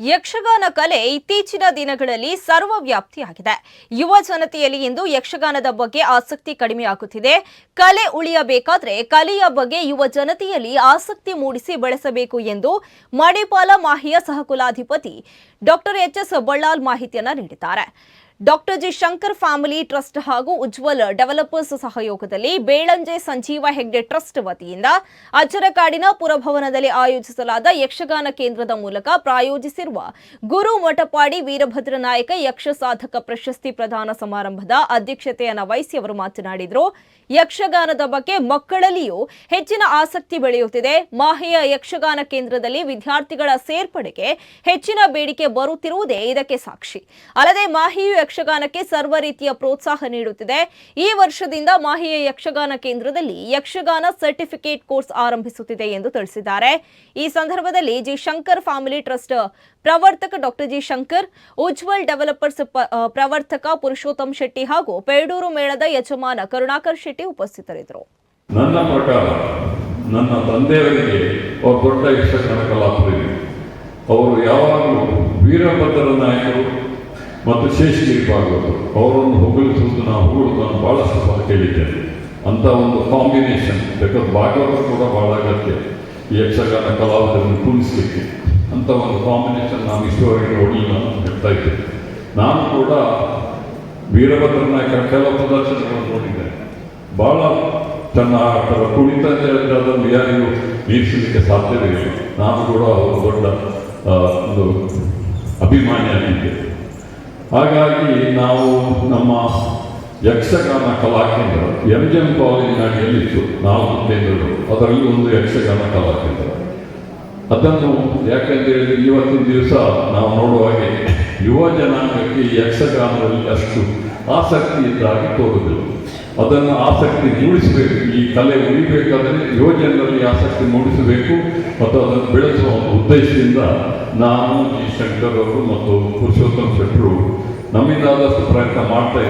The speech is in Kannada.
ಯಕ್ಷಗಾನ ಕಲೆ ಇತ್ತೀಚಿನ ದಿನಗಳಲ್ಲಿ ಸರ್ವವ್ಯಾಪ್ತಿಯಾಗಿದೆ. ಯುವ ಜನತೆಯಲ್ಲಿ ಇಂದು ಯಕ್ಷಗಾನದ ಬಗ್ಗೆ ಆಸಕ್ತಿ ಕಡಿಮೆಯಾಗುತ್ತಿದೆ ಕಲೆ ಉಳಿಯಬೇಕಾದ್ರೆ ಕಲೆಯ ಬಗ್ಗೆ ಯುವ ಜನತೆಯಲ್ಲಿ ಆಸಕ್ತಿ ಮೂಡಿಸಿ ಬೆಳೆಸಬೇಕು ಎಂದು ಮಣಿಪಾಲ ಮಾಹಿಯ ಸಹಕುಲಾಧಿಪತಿ ಡಾಕ್ಟರ್ ಎಚ್ ಎಸ್ ಬಳ್ಳಾಲ್ ಮಾಹಿತಿಯನ್ನ ನೀಡಿದ್ದಾರೆ. Doctor G Shankar family trust ಹಾಗೂ ಉಜ್ವಲ್ ಡೆವಲಪರ್ಸ್ ಸಹಯೋಗದಲ್ಲಿ ಬೇಳಂಜೆ ಸಂಜೀವ ಹೆಗ್ಡೆ ಟ್ರಸ್ಟ್ ವತಿಯಿಂದ ಅಚ್ಚರಕಾಡಿನ ಪುರಭವನದಲ್ಲಿ ಆಯೋಜಿಸಲಾದ ಯಕ್ಷಗಾನ ಕೇಂದ್ರದ ಮೂಲಕ ಪ್ರಾಯೋಜಿಸಿರುವ ಗುರು ಮಠಪಾಡಿ ವೀರಭದ್ರ ನಾಯಕ ಯಕ್ಷ ಸಾಧಕ ಪ್ರಶಸ್ತಿ ಪ್ರದಾನ ಸಮಾರಂಭದ ಅಧ್ಯಕ್ಷತೆಯನ್ನು ವಹಿಸಿ ಅವರು ಮಾತನಾಡಿದರು. ಯಕ್ಷಗಾನದ ಬಗ್ಗೆ ಮಕ್ಕಳಲ್ಲಿಯೂ ಹೆಚ್ಚಿನ ಆಸಕ್ತಿ ಬೆಳೆಯುತ್ತಿದೆ. ಮಾಹೆಯ ಯಕ್ಷಗಾನ ಕೇಂದ್ರದಲ್ಲಿ ವಿದ್ಯಾರ್ಥಿಗಳ ಸೇರ್ಪಡೆಗೆ ಹೆಚ್ಚಿನ ಬೇಡಿಕೆ ಬರುತ್ತಿರುವುದೇ ಇದಕ್ಕೆ ಸಾಕ್ಷಿ. ಅಲ್ಲದೆ ಮಾಹಿಯು ಯಕ್ಷಗಾನಕ್ಕೆ ಸರ್ವ ರೀತಿಯ ಪ್ರೋತ್ಸಾಹ ನೀಡುತ್ತಿದೆ. ಈ ವರ್ಷದಿಂದ ಮಾಹಿಯ ಯಕ್ಷಗಾನ ಕೇಂದ್ರದಲ್ಲಿ ಯಕ್ಷಗಾನ ಸರ್ಟಿಫಿಕೇಟ್ ಕೋರ್ಸ್ ಆರಂಭಿಸುತ್ತಿದೆ ಎಂದು ತಿಳಿಸಿದ್ದಾರೆ. ಈ ಸಂದರ್ಭದಲ್ಲಿ G Shankar family trust ಪ್ರವರ್ತಕ doctor G Shankar, Ujwal developers ಪ್ರವರ್ತಕ Purushottam Shetty ಹಾಗೂ ಪೇಡೂರು ಮೇಳದ ಯಜಮಾನ ಕರುಣಾಕರ್ ಶೆಟ್ಟಿ ಉಪಸ್ಥಿತರಿದ್ದರು. ನನ್ನ ಪ್ರಕಾರ ನನ್ನ ತಂದೆಯವರಿಗೆ ಒಬ್ಬ ದೊಡ್ಡ ಯಕ್ಷಗಾನ ಕಲಾವಿದರು ಅವರು ಯಾವಾಗಲೂ ವೀರಭದ್ರ ನಾಯಕರು ಮತ್ತು ಶೇಷಗಿರಿ ಭಾಗವತರು ಅವರನ್ನು ಹೊಗಳಿಸುವುದು ನಾವು ನಾನು ಬಹಳಷ್ಟು ಸಲ ಕೇಳಿದ್ದೇನೆ. ಅಂತ ಒಂದು ಕಾಂಬಿನೇಷನ್ ಬೇಕಾದ್ರೆ ಭಾಗವತರು ಕೂಡ ಬಹಳ ಅಗತ್ಯ. ಈ ಯಕ್ಷಗಾನ ಕಲಾವಿದರನ್ನು ಕುಣಿಸಲಿಕ್ಕೆ ಅಂತ ಒಂದು ಕಾಂಬಿನೇಷನ್ ನಾನು ಇಷ್ಟವರೆಗೆ ನೋಡಲಿಲ್ಲ ನಾನು ಹೇಳ್ತಾ ಇದ್ದೇನೆ. ನಾನು ಕೂಡ ವೀರಭದ್ರ ನಾಯಕರ ಕೆಲವು ಪ್ರದರ್ಶನಗಳನ್ನು ನೋಡಿದ್ದೇನೆ. ಬಹಳ ತನ್ನ ಆಟರ ಕುಣಿತ ಅದನ್ನು ಯಾರಿಗೂ ಮೀರಿಸಲಿಕ್ಕೆ ಸಾಧ್ಯವಿಲ್ಲ ನಾನು ಕೂಡ ಒಂದು ದೊಡ್ಡ ಒಂದು ಅಭಿಮಾನಿಯಾಗಿದ್ದೆ ಹಾಗಾಗಿ ನಾವು ನಮ್ಮ Yakshagana Kalakendra, M G M ಕಾಲೇಜಿನ ನಾವು ನಾಲ್ಕು ಕೇಂದ್ರಗಳು. ಅದರಲ್ಲಿ ಒಂದು ಯಕ್ಷಗಾನ ಕಲಾಕೇಂದ್ರ. ಅದನ್ನು ಯಾಕೆಂದ್ರೆ ಇವತ್ತಿನ ದಿವಸ ನಾವು ನೋಡುವ ಹಾಗೆ ಯುವ ಜನಾಂಗಕ್ಕೆ ಯಕ್ಷಗಾನದಲ್ಲಿ ಅಷ್ಟು ಆಸಕ್ತಿ ಇದ್ದಾಗಿ ತೋರುವುದಿಲ್ಲ. ಅದನ್ನು ಆಸಕ್ತಿ ಮೂಡಿಸಬೇಕು. ಈ ಕಲೆ ಉಳಿಬೇಕಾದರೆ ಯುವ ಜನರಲ್ಲಿ ಆಸಕ್ತಿ ಮೂಡಿಸಬೇಕು. ಮತ್ತು ಅದನ್ನು ಬೆಳೆಸುವ ಉದ್ದೇಶದಿಂದ ನಾನು ಈ ಶಂಕರ್ ಅವರು ಮತ್ತು ಪುರುಷೋತ್ತಮ್ ಶೆಟ್ಟರು ನಮ್ಮಿಂದಾದಷ್ಟು ಪ್ರಯತ್ನ ಮಾಡ್ತಾ ಇದ್ದೀವಿ.